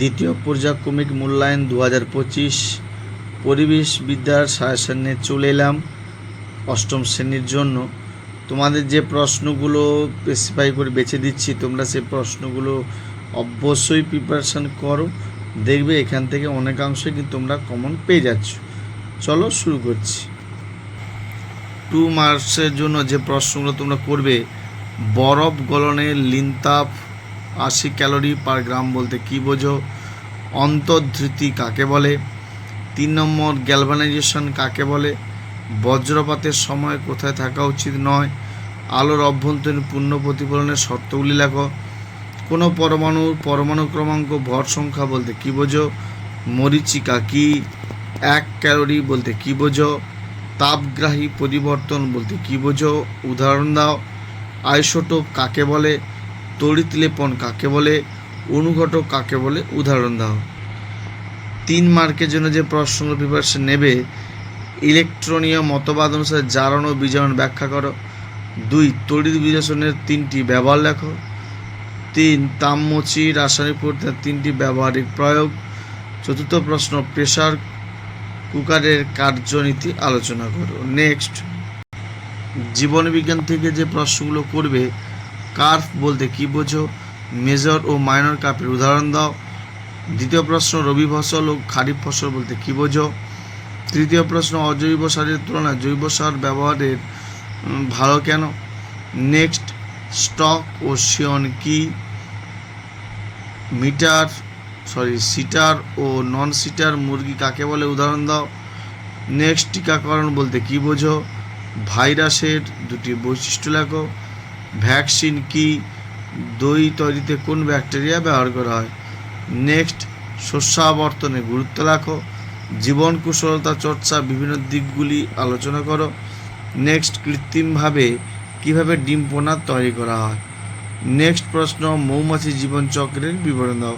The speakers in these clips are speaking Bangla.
দ্বিতীয় পর্যায়ক্রমিক মূল্যায়ন দু হাজার পঁচিশ। পরিবেশ বিদ্যার সাজেশন চলে এলাম অষ্টম শ্রেণির জন্য। তোমাদের যে প্রশ্নগুলো স্পেসিফাই করে বেছে দিচ্ছি, তোমরা সেই প্রশ্নগুলো অবশ্যই প্রিপারেশান করো। দেখবে এখান থেকে অনেকাংশই কিন্তু তোমরা কমন পেয়ে যাচ্ছ। চলো শুরু করছি। টু মার্কসের জন্য যে প্রশ্নগুলো তোমরা করবে, বরফ গলনের লিনতাপ আশি ক্যালোরি পার গ্রাম বলতে কী বোঝো? অন্তর্ধৃতি কাকে বলে? তিন নম্বর গ্যালভানাইজেশন কাকে বলে? বজ্রপাতের সময় কোথায় থাকা উচিত নয়। আলোর অভ্যন্তরীণ পূর্ণ প্রতিফলনের শর্তগুলি লেখো। কোনো পরমাণুর পরমাণু ক্রমাঙ্ক ভর সংখ্যা বলতে কী বোঝো? মরিচিকা কি? এক ক্যালোরি বলতে কী বোঝো? তাপগ্রাহী পরিবর্তন বলতে কী বোঝো? উদাহরণ দাও। আইসোটোপ কাকে বলে? তড়িৎ লেপন কাকে বলে? অনুঘটক কাকে বলে? উদাহরণ দাও। তিন মার্কের জন্য যে প্রশ্নগুলো প্রিপারেশন নেবে, ইলেকট্রনীয় মতবাদ অনুসারে জারণ ও বিজারণ ব্যাখ্যা করো। দুই, তড়িৎ বিশ্লেষণের তিনটি ব্যবহার লেখো। তিন, তামমচি রাসায়নিক পদার্থের তিনটি ব্যবহারিক প্রয়োগ। চতুর্থ প্রশ্ন, প্রেসার কুকারের কার্যনীতি আলোচনা করো। নেক্সট জীবনবিজ্ঞান থেকে যে প্রশ্নগুলো করবে কার্ভ বলতে কী বোঝো? মেজর ও মাইনর কাপের উদাহরণ দাও। দ্বিতীয় প্রশ্ন, রবি ফসল ও খারিফ ফসল বলতে কী বোঝো? তৃতীয় প্রশ্ন, অজৈব সারের তুলনায় জৈব সার ব্যবহারের ভালো কেন? নেক্সট, স্টক ও শিয়ন কি? মিটার, সরি, সিটার ও নন সিটার মুরগি কাকে বলে? উদাহরণ দাও। নেক্সট, টিকাকরণ বলতে কী বোঝো? ভাইরাসের দুটি বৈশিষ্ট্য লেখো। ভ্যাকসিন কি দই তৈরিতে কোন ব্যাকটেরিয়া ব্যবহার করা হয়? নেক্সট, শস্যাবর্তনে গুরুত্ব রাখো। জীবন কুশলতা চর্চা বিভিন্ন দিকগুলি আলোচনা করো। নেক্সট, কৃত্রিমভাবে কীভাবে ডিম পোনা তৈরি করা হয়? নেক্সট প্রশ্ন, মৌমাছি জীবন চক্রের বিবরণ দাও।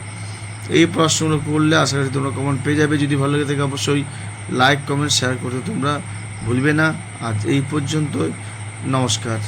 এই প্রশ্নগুলো করলে আশা করি তোমরা কমেন্ট পেয়ে যাবে। যদি ভালো লাগে থাকে অবশ্যই লাইক কমেন্ট শেয়ার করতে তোমরা ভুলবে না। আজ এই পর্যন্তই। নমস্কার।